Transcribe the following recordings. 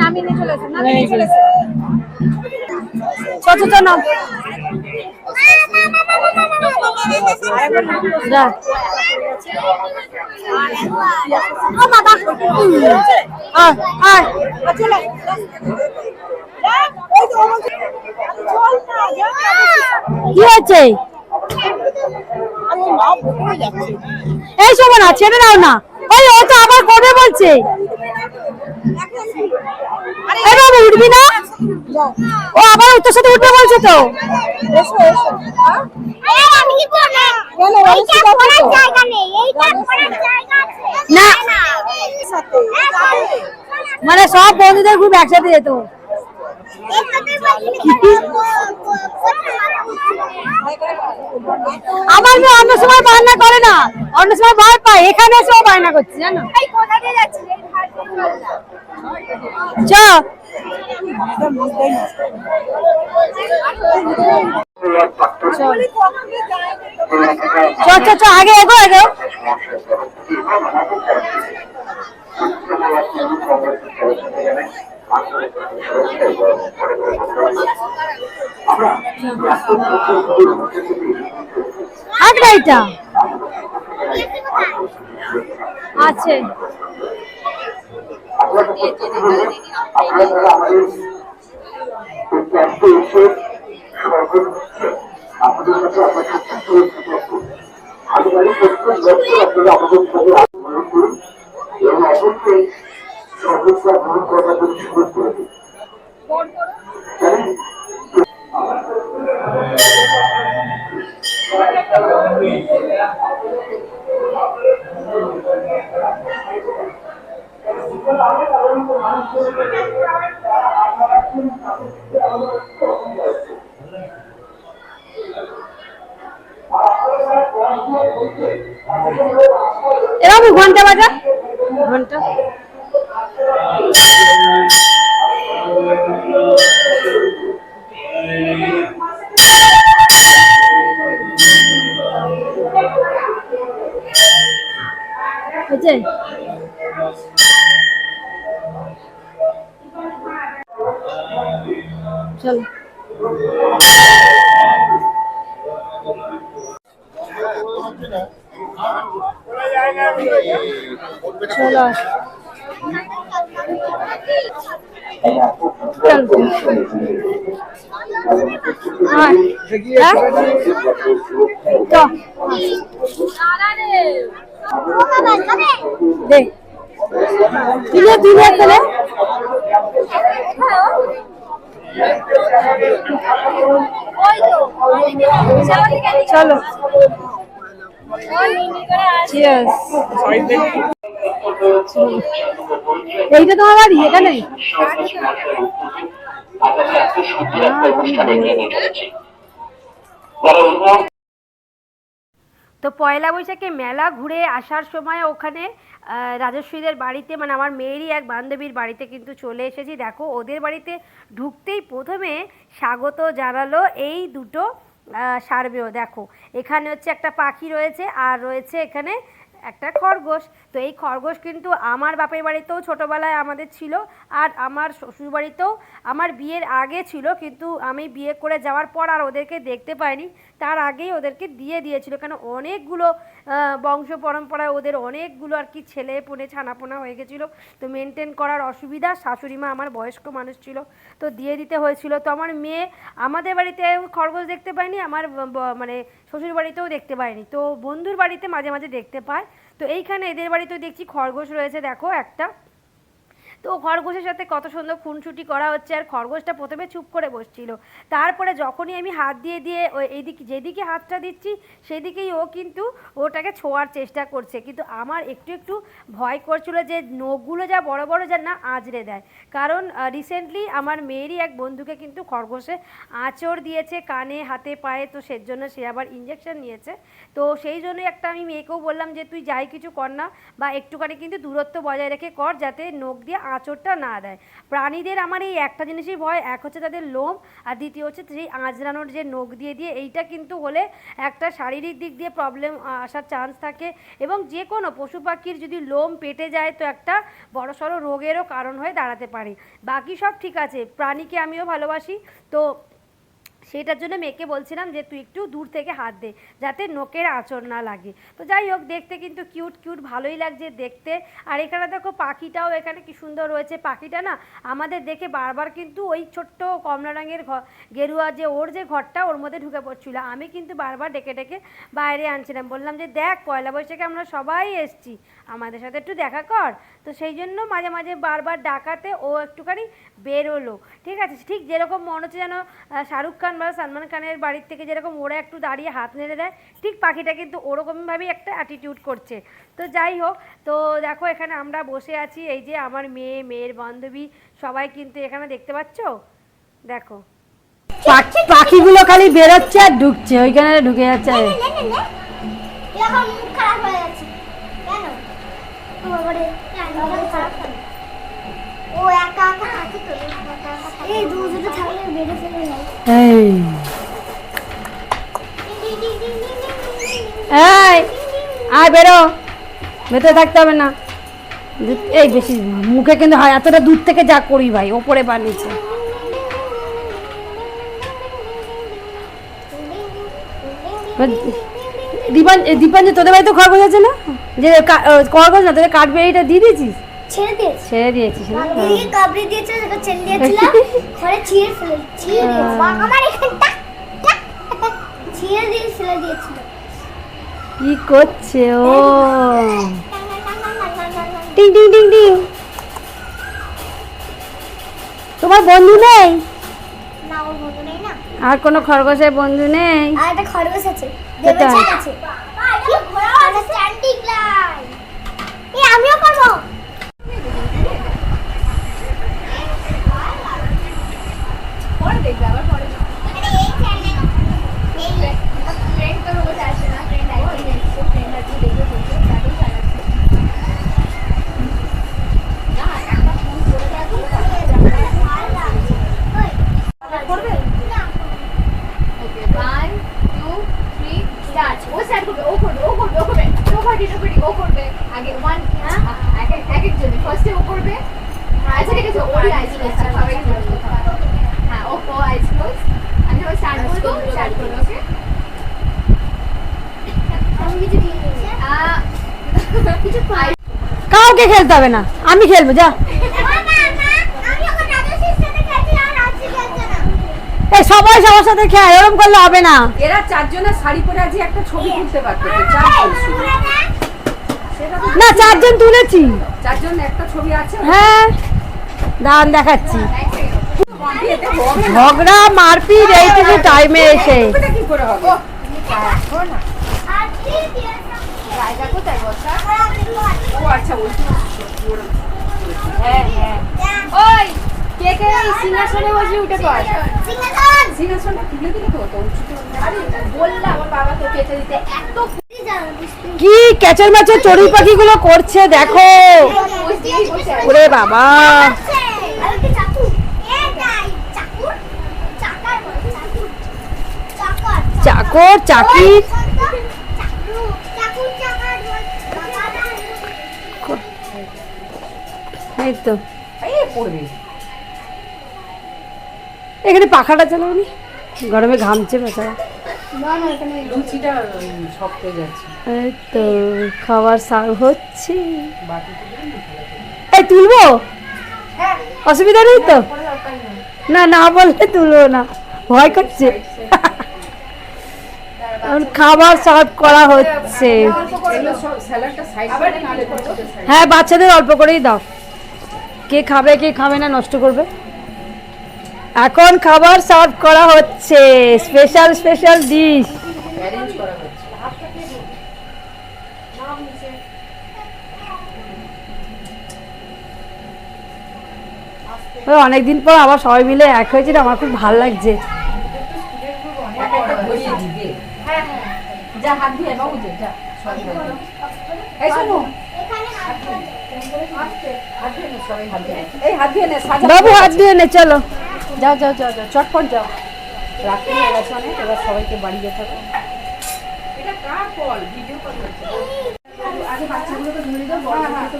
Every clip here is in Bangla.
নামিয়ে নিয়ে চলে এসো নামিয়ে নিয়ে চলে এসো চ চ চ নাও যা। ও বাবা। আয় আয়। চলে। কি হয়েছে? এই শোনো না ছেড়ে দাও না। ওই ও তো আবার করবে বলছে। এই বাবু উঠবি না ও আবার ওর সাথে উঠবে বলছে তো এসো এসো আমি কি করব কেন? এইটা পড়ার জায়গা নেই এইটা জায়গা আছে না। মানে সব বন্ধুদের খুব একসাথে যেত আমার মেয়ে অন্য সময় বায়না করে না। অন্য সময় ভয় পায়। এখানে এসেও বায়না করছে, জানো? চ চ, আগে এগো এগো। হাত গাড়িটা আছে আমাদের সাথে আপনার আমি প্রত্যেক বছর আপনারা আলোচনা করুন এবং অবশ্যই সর্বোচ্চ গ্রহণ করার জন্য সুযোগ করে দিন হয়েছে চলো চলো। হ্যাঁ? চ। দে। তুলে তুলে তুলে। চলো। চলো ওই নিনি করে আসি চিয়ার্স এইটা তোমার বাড়ি এখানে তো পয়লা বৈশাখে মেলা ঘুরে আসার সময় ওখানে রাজস্বীদের বাড়িতে মানে আমার মেয়েরই এক বান্ধবীর বাড়িতে কিন্তু চলে এসেছি। দেখো, ওদের বাড়িতে ঢুকতেই প্রথমে স্বাগত জানালো এই দুটো সার্বেও দেখো, এখানে হচ্ছে একটা পাখি রয়েছে আর রয়েছে এখানে একটা খরগোশ। তো এই খরগোশ কিন্তু আমার বাপের বাড়িতেও ছোটোবেলায় আমাদের ছিল আর আমার শ্বশুর বাড়িতেও আমার বিয়ের আগে ছিল। কিন্তু আমি বিয়ে করে যাওয়ার পর আর ওদেরকে দেখতে পাইনি। তার আগেই ওদেরকে দিয়ে দিয়েছিল। কেন অনেকগুলো বংশ পরম্পরায় ওদের অনেকগুলো আর কি ছেলে পুনে ছানাপোনা হয়ে গেছিল। তো মেনটেন করার অসুবিধা, শাশুড়ি মা আমার বয়স্ক মানুষ ছিল, তো দিয়ে দিতে হয়েছিল। তো আমার মেয়ে আমাদের বাড়িতে খরগোশ দেখতে পায়নি, আমার মানে শ্বশুর বাড়িতেও দেখতে পায়নি। তো বন্ধুর বাড়িতে মাঝে মাঝে দেখতে পায়। তো এইখানে এদের বাড়িতেও দেখছি খরগোশ রয়েছে। দেখো একটা। তো খরগোশের সাথে কত সুন্দর খুনসুটি করা হচ্ছে আর খরগোশটা প্রথমে চুপ করে বসছিল। তারপরে যখনই আমি হাত দিয়ে দিয়ে ওই এইদিকে, যেদিকে হাতটা দিচ্ছি, সেদিকেই ও কিন্তু ওটাকে ছোঁয়ার চেষ্টা করছে। কিন্তু আমার একটু একটু ভয় করছিল যে নখগুলো যা বড় বড় যা না আঁচড়ে দেয়। কারণ রিসেন্টলি আমার মেয়েরই এক বন্ধুকে কিন্তু খরগোশে আঁচড় দিয়েছে কানে, হাতে, পায়ে, তো সের জন্য সে আবার ইঞ্জেকশন নিয়েছে। তো সেই জন্যই একটা আমি মেয়েকেও বললাম যে, তুই যাই কিছু কর না বা একটুখানি কিন্তু দূরত্ব বজায় রেখে কর যাতে নখ দিয়ে আঁচড়টা না দেয়। প্রাণীদের আমার এই একটা জিনিসই ভয়, এক হচ্ছে তাদের লোম, আর দ্বিতীয় হচ্ছে সেই আঁচড়ানোর যে নখ দিয়ে দিয়ে, এইটা কিন্তু হলে একটা শারীরিক দিক দিয়ে প্রবলেম আসার চান্স থাকে। এবং যে কোনো পশু পাখির যদি লোম পেটে যায়, তো একটা বড়সড় রোগেরও কারণ হয়ে দাঁড়াতে পারে। বাকি সব ঠিক আছে, প্রাণীকে আমিও ভালোবাসি। তো সেটার জন্য মেয়েকে বলছিলাম যে তুই একটু দূর থেকে হাত দে, যাতে নোকের আঁচড় না লাগে। তো যাই হোক, দেখতে কিন্তু কিউট কিউট ভালোই লাগছে দেখতে। আর এখানে দেখো পাখিটাও এখানে কি সুন্দর রয়েছে। পাখিটা না আমাদের দেখে বারবার কিন্তু ওই ছোট্ট কমলা রঙের ঘর গেরুয়া যে ওর যে ঘরটা, ওর মধ্যে ঢুকে পড়ছিল। আমি কিন্তু বারবার ডেকে ডেকে বাইরে আনছিলাম। বললাম যে দেখ, পয়লা বৈশাখে আমরা সবাই এসছি। আমাদের সাথে একটু দেখা কর। তো সেই জন্য মাঝে মাঝে বারবার ডাকাতে ও একটুখানি বেরোলো। ঠিক আছে, ঠিক যেরকম মনে হচ্ছে যেন শাহরুখ খান বা সালমান খানের বাড়ির থেকে যেরকম ওরা একটু দাঁড়িয়ে হাত নেড়ে দেয় ঠিক পাখিটা কিন্তু ওরকমভাবেই একটা অ্যাটিটিউড করছে। তো যাই হোক তো দেখো এখানে আমরা বসে আছি এই যে আমার মেয়ে মেয়ের বান্ধবী সবাই কিন্তু এখানে দেখতে পাচ্ছ? দেখো। পাখি- পাখিগুলো খালি বেরোচ্ছে আর ঢুকছে ওইখানে ঢুকে যাচ্ছে। হয়ে ও একা একা থাকে তো একা একা থাকে। এই এই। আয় বেরো। ভেতরে থাকতে হবে না। এই বেশি মুখে কিন্তু হয়, এতটা দূর থেকে যা করি ভাই, ওপরে বানিয়েছে নিচে। দীপাঞ্জ দীপাঞ্জ, তোদের বাড়িতে খরগোশ আছে না? যে খরগোশ না, তোদের এইটা দিয়ে দিয়েছিস? ছেড়ে দিয়েছে। ছেড়ে? দিদি কাবড়ি দিয়েছে সেটা ছেড়ে দিয়েছিলাম। ঘরে ছিঁড়ে ফেলে ছিঁড়ে দিয়েছে। আমার এখানটা ছিঁড়ে দিয়ে ফেলে দিয়েছিল। কি করছে ও? টিং টিং টিং টিং। তোমার বন্ধু নেই? না ওর বন্ধু নেই না। আর কোনো খরগোশের বন্ধু নেই? আর একটা খরগোশ আছে। কোথায়? আছে। কি ঘোড়া আছে। স্ট্যান্ডিং লাইন এই আমিও করব। 哎，啥？কাউকে খেলতে হবে না। আমি খেলব যা। এই সবাই সবার সাথে খেয়ে এরকম করলে হবে না। এরা চারজনের শাড়ি পরে আজ একটা ছবি তুলতে পারতো চারজন না চারজন তুলেছি। চারজন একটা ছবি আছে হ্যাঁ। দাঁড়ান দেখাচ্ছি। ঝগড়া মারপিট এইটুকু টাইমে এসে। কি করে হবে? আর দিয়ে দিয়েছে জায়গা কোথায় বসা? কি ক্যাচের ম্যাচে চড়ুই পাখিগুলো করছে দেখো। ওরে বাবা। চাকর চাকি। এই তো। এখানে পাখাটা চালাও নি। গরমে ঘামছে বেচারা হয়ে এই তো খাবার সার্ভ হচ্ছে। এই তুলবো? অসুবিধা নেই তো? না না বললে তুলবো না। ভয় করছে। এখন খাবার সার্ভ করা হচ্ছে। এগুলো সব স্যালাডটা সাইড করে নালে করতে হ্যাঁ বাচ্চাদের অল্প করেই দাও। কে খাবে কে খাবে না নষ্ট করবে? এখন খাবার সার্ভ করা হচ্ছে। স্পেশাল স্পেশাল ডিশ অনেকদিন পর আবার সবাই মিলে এক হয়েছে আমার খুব ভালো লাগছে। একটা একটা যা হাত ধুয়ে বাবু যে যা সব ধুয়ে দে। এই শোনো এখানে হাত হাত ধুয়ে নে সবাই হাত ধুয়ে নে। এই হাত ধুয়ে নে বাবু হাত দিয়ে নে চলো। যাও যাও যাও যাও চটপট যাও। রাত্রি হয়ে গেছে অনেক এবার সবাইকে বাড়ি যেতে হবে। এটা কার কল? ভিডিও কল আগে বাচ্চাগুলোকে ধরে দাও বড় তো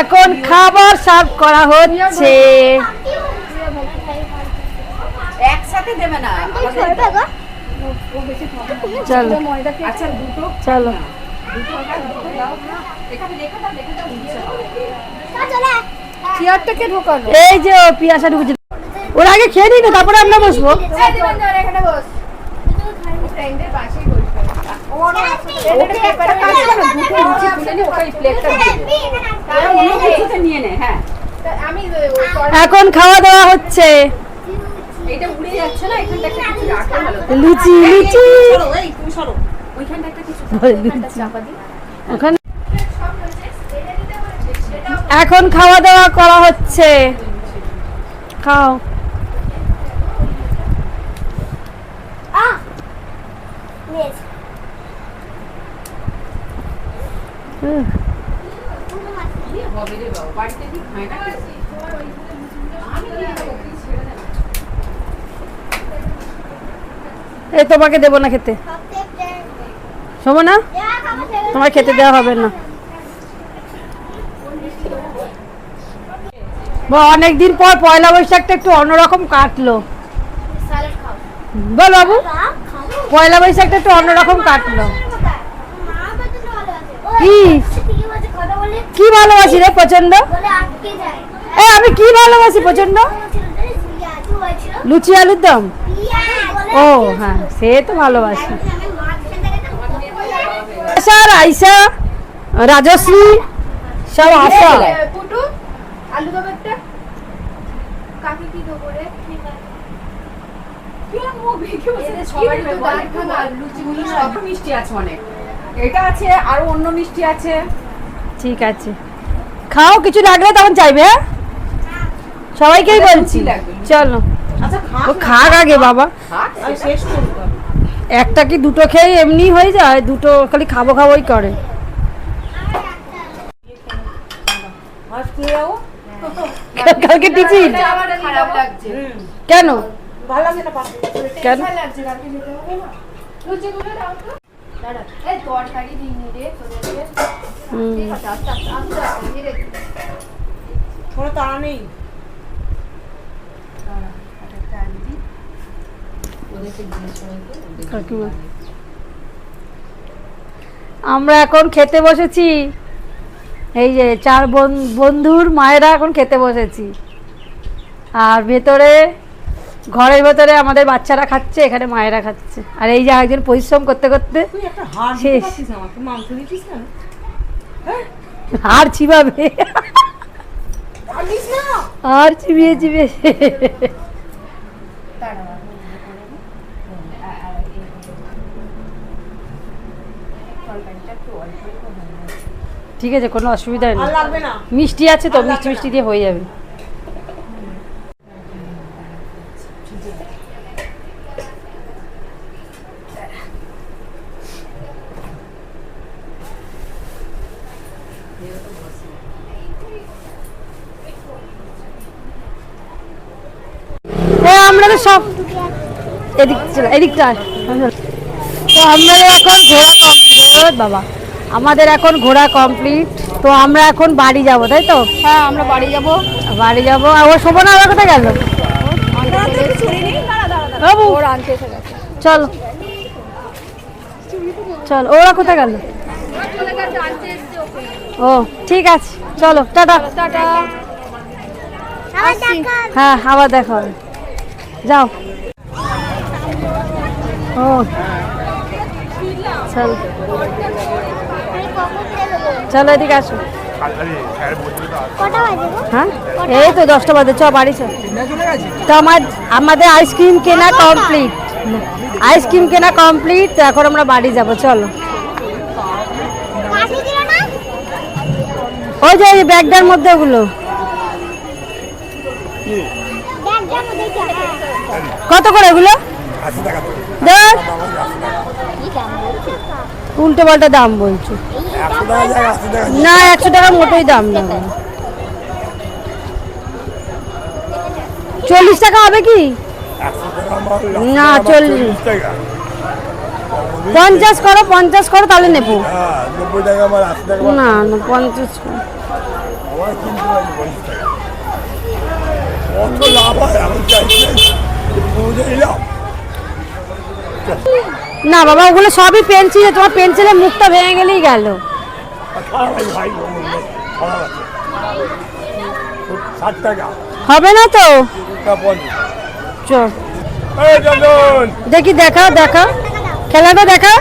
এখন খাবার সার্ভ করা হচ্ছে। একসাথে দেবে না চলো। চলো। এই যে ও পিয়াসা ঢুকেছে। ওর আগে খেয়ে নিই না তারপরে আমরা বসবো। হ্যাঁ এখন খাওয়া দাওয়া হচ্ছে। এইটা উড়ে যাচ্ছে না এখানটা একটা কিছু রাখা ভালো লুচি লুচি! সরো এই তুমি সরো। ওইখানটা একটা কিছু চাপা দিই ওখানে এখন খাওয়া দাওয়া করা হচ্ছে। খাও। হুম, হবে রে বাবা? বাড়িতে কি খায় না আমি দিয়ে দেবো তুই ছেড়ে দে না। এই তোমাকে দেবো না খেতে। শোবো না? তোমার খেতে দেওয়া হবে না। অনেক দিন পর পয়লা বৈশাখটা একটু অন্যরকম কাটলো। বল বাবু, পয়লা বৈশাখটা একটু অন্যরকম কাটলো। কি? ভালোবাসি রে প্রচণ্ড? এ, আমি কি ভালোবাসি প্রচণ্ড? লুচি আলুর দম? ও হ্যাঁ সে তো ভালোবাসি। আশা রাইসা রাজশ্রী সব আসা। এ, পুটু আলু দমেরটা কাকে কি দেবো রে? এদের সবারই তো দাঁত ভাঙা, লুচিগুলো সব সব মিষ্টি আছে অনেক। এটা আছে আর অন্য মিষ্টি আছে। ঠিক আছে। খাও কিছু লাগলে তখন চাইবে হ্যাঁ? সবাইকেই বলছি। চলো। ও খাক আগে বাবা। একটা কি দুটো খেয়ে এমনি হয়ে যায়? দুটো খালি খাব খাবোই করে। কালকে কেন কেন? ভালো লাগছে কালকে যেতে হবে না লুচিগুলো দাও তো দাঁড়া এই তরকারি দিইনি রে তোদেরকে হুম, ঠিক আছে আস্তে আস্তে আস্তে আস্তে ধীরে ধীরে কোনো তাড়া নেই কাকিমা। আমরা এখন খেতে বসেছি। এই যে চার বন- বন্ধুর মায়েরা এখন খেতে বসেছি। আর ভেতরে ঘরের ভেতরে আমাদের বাচ্চারা খাচ্ছে এখানে মায়েরা খাচ্ছে। আর এই যে একজন পরিশ্রম করতে করতে শেষ। না আর চিবাবে। আর চিবিয়ে চিবিয়ে। ঠিক আছে কোনো অসুবিধা নেই। না। মিষ্টি আছে তো মিষ্টি মিষ্টি দিয়ে হয়ে যাবে। আমরা তো সব এদিক এদিকটা আমাদের এখন ঘোরা কমপ্লিট বাবা। আমাদের এখন ঘোরা কমপ্লিট তো আমরা এখন বাড়ি যাব তাই তো? হ্যাঁ আমরা বাড়ি যাব। বাড়ি যাব। আর ও শোভনা ওরা কোথায় গেল? বাবু। চল। চল ওরা কোথায় গেল? ও ঠিক আছে। চলো টাটা। টাটা। হ্যাঁ আবার দেখা হবে। যাও। ও। চল। চলো এদিকে আসো। হ্যাঁ? এই তো দশটা বাজে, চ, বাড়ি চ তো আমার, আমাদের আইসক্রিম কেনা কমপ্লিট আইসক্রিম কেনা কমপ্লিট এখন আমরা বাড়ি যাব, চলো। ওই যে ব্যাগটার মধ্যে ওগুলো। কত করে এগুলো উল্টো পাল্টা দাম বলছো। না একশো টাকা মোটেই দাম না। চল্লিশ টাকা হবে কি? না চল্লিশ। পঞ্চাশ করো পঞ্চাশ করো তাহলে নেব। না না পঞ্চাশ না বাবা ওগুলো সবই পেন্সিলে তোমার পেন্সিলের মুখটা ভেঙে গেলেই গেল। হবে না তো? দেখি দেখা দেখা। খেলাটা দেখা।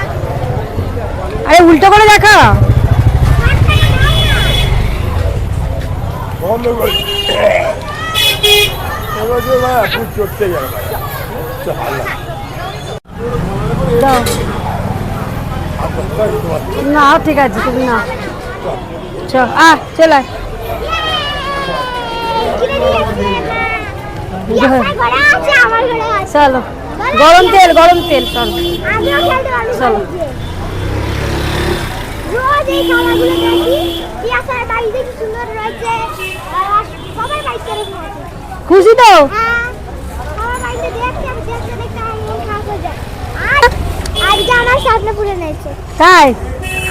আরে উল্টো করে দেখা। চড়তে গেল ভাই তো ভালো লাগে দাও আপনার তোমার না ঠিক আছে তুমি না। চ আ চল চলো। গরম তেল গরম তেল চলো। চলো। খুশি তো? আজকে আমার স্বপ্ন পূরণ হয়েছে। তাই?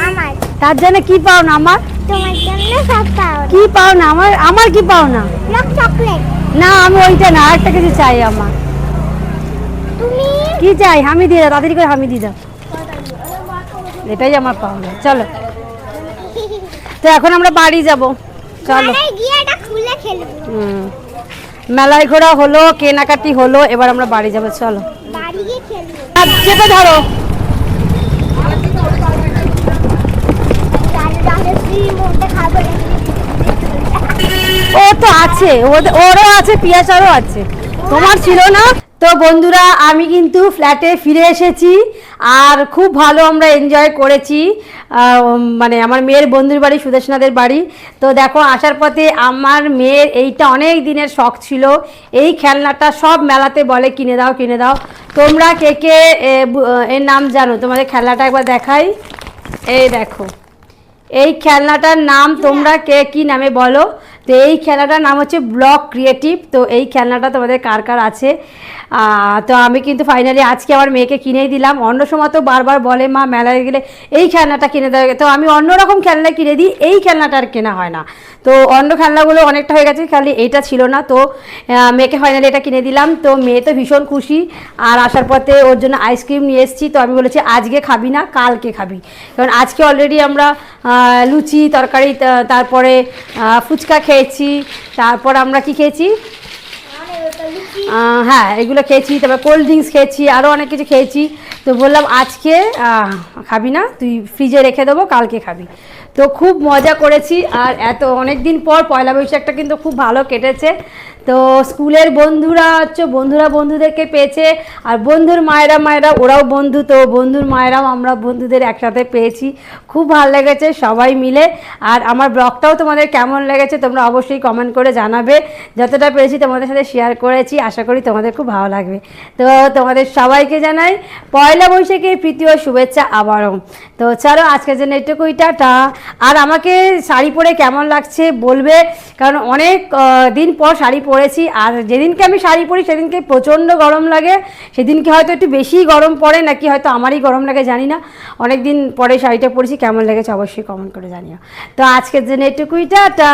আমার। তার জন্য কি পাও না আমার? তোমার জন্য সব পাওয়া কি পাও না আমার? আমার কি পাও না? Rock chocolate. না আমি ওইটা না আরেকটা কিছু চাই আমার। তুমি? কি চাই? আমি দিয়ে দাও তাড়াতাড়ি করে আমি দিয়ে দাও। এটাই আমার পাওনা চলো। তো এখন আমরা বাড়ি যাব। চলো। গিয়ে এটা খুলে খেলব। হুম। মেলায় ঘোরা হলো কেনাকাটি হলো এবার আমরা বাড়ি যাব। চলো। বাড়ি গিয়ে খেলব। চেপে ধরো রাজশ্রীর মধ্যে খাব ও তো আছে ওরও আছে, পিয়াসারও আছে। তোমার ছিল না? তো বন্ধুরা, আমি কিন্তু ফ্ল্যাটে ফিরে এসেছি, আর খুব ভালো আমরা এনজয় করেছি। মানে আমার মেয়ের বন্ধুর বাড়ি সুদেশনাদের বাড়ি। তো দেখো, আসার পথে আমার মেয়ের এইটা অনেক দিনের শখ ছিল। এই খেলনাটা সব মেলাতে বলে, কিনে দাও কিনে দাও। তোমরা কে কে এর নাম জানো? তোমাদের খেলনাটা একবার দেখাই। এই দেখো। এই খেলনাটার নাম তোমরা কে কি নামে বলো? তো এই খেলাটার নাম হচ্ছে ব্লক ক্রিয়েটিভ। তো এই খেলনাটা তোমাদের কার কার আছে? তো আমি কিন্তু ফাইনালি আজকে আমার মেয়েকে কিনেই দিলাম। অন্য সময় তো বারবার বলে, মা, মেলায় গেলে এই খেলনাটা কিনে দেবে তো আমি অন্য রকম খেলনা কিনে দিই, এই খেলনাটা আর কেনা হয় না। তো অন্য খেলনাগুলো অনেকটা হয়ে গেছে, খালি এইটা ছিল না। তো মেয়েকে ফাইনালি এটা কিনে দিলাম। তো মেয়ে তো ভীষণ খুশি, আর আসার পথে ওর জন্য আইসক্রিম নিয়ে এসেছি। তো আমি বলেছি, আজকে খাবি না, কালকে খাবি। কারণ আজকে অলরেডি আমরা লুচি, তরকারি তারপরে ফুচকা খেয়েছি। তারপর আমরা কি খেয়েছি? হ্যাঁ এগুলো খেয়েছি, তারপর কোল্ড ড্রিঙ্কস খেয়েছি আরও অনেক কিছু খেয়েছি। তো বললাম আজকে খাবি না? তুই ফ্রিজে রেখে দেবো, কালকে খাবি। তো খুব মজা করেছি, আর এত অনেক দিন পর পয়লা বৈশাখটা কিন্তু খুব ভালো কেটেছে। তো স্কুলের বন্ধুরা হচ্ছে বন্ধুরা বন্ধুদেরকে পেয়েছে, আর বন্ধুর মায়েরা মায়েরা ওরাও বন্ধু, তো বন্ধুর মায়েরাও আমরা বন্ধুদের একসাথে পেয়েছি। খুব ভালো লেগেছে সবাই মিলে। আর আমার ব্লগটাও তোমাদের কেমন লেগেছে তোমরা অবশ্যই কমেন্ট করে জানাবে। যতটা পেরেছি তোমাদের সাথে শেয়ার করেছি, আশা করি তোমাদের খুব ভালো লাগবে। তো তোমাদের সবাইকে জানাই, পয়লা বৈশাখের প্রীতি ও শুভেচ্ছা আবারও। তো চলো আজকের জন্য এটুকুই, টাটা। আর আমাকে শাড়ি পরে কেমন লাগছে বলবে, কারণ অনেক দিন পর শাড়ি পরেছি। আর যেদিনকে আমি শাড়ি পরি, সেদিনকে প্রচণ্ড গরম লাগে। সেদিনকে হয়তো একটু বেশি গরম পড়ে, নাকি হয়তো আমারই গরম লাগে, জানি না। অনেক দিন পরে শাড়িটা পরেছি, কেমন লেগেছে অবশ্যই কমেন্ট করে জানিও। তো আজকের জন্য এটুকুইটা টাটা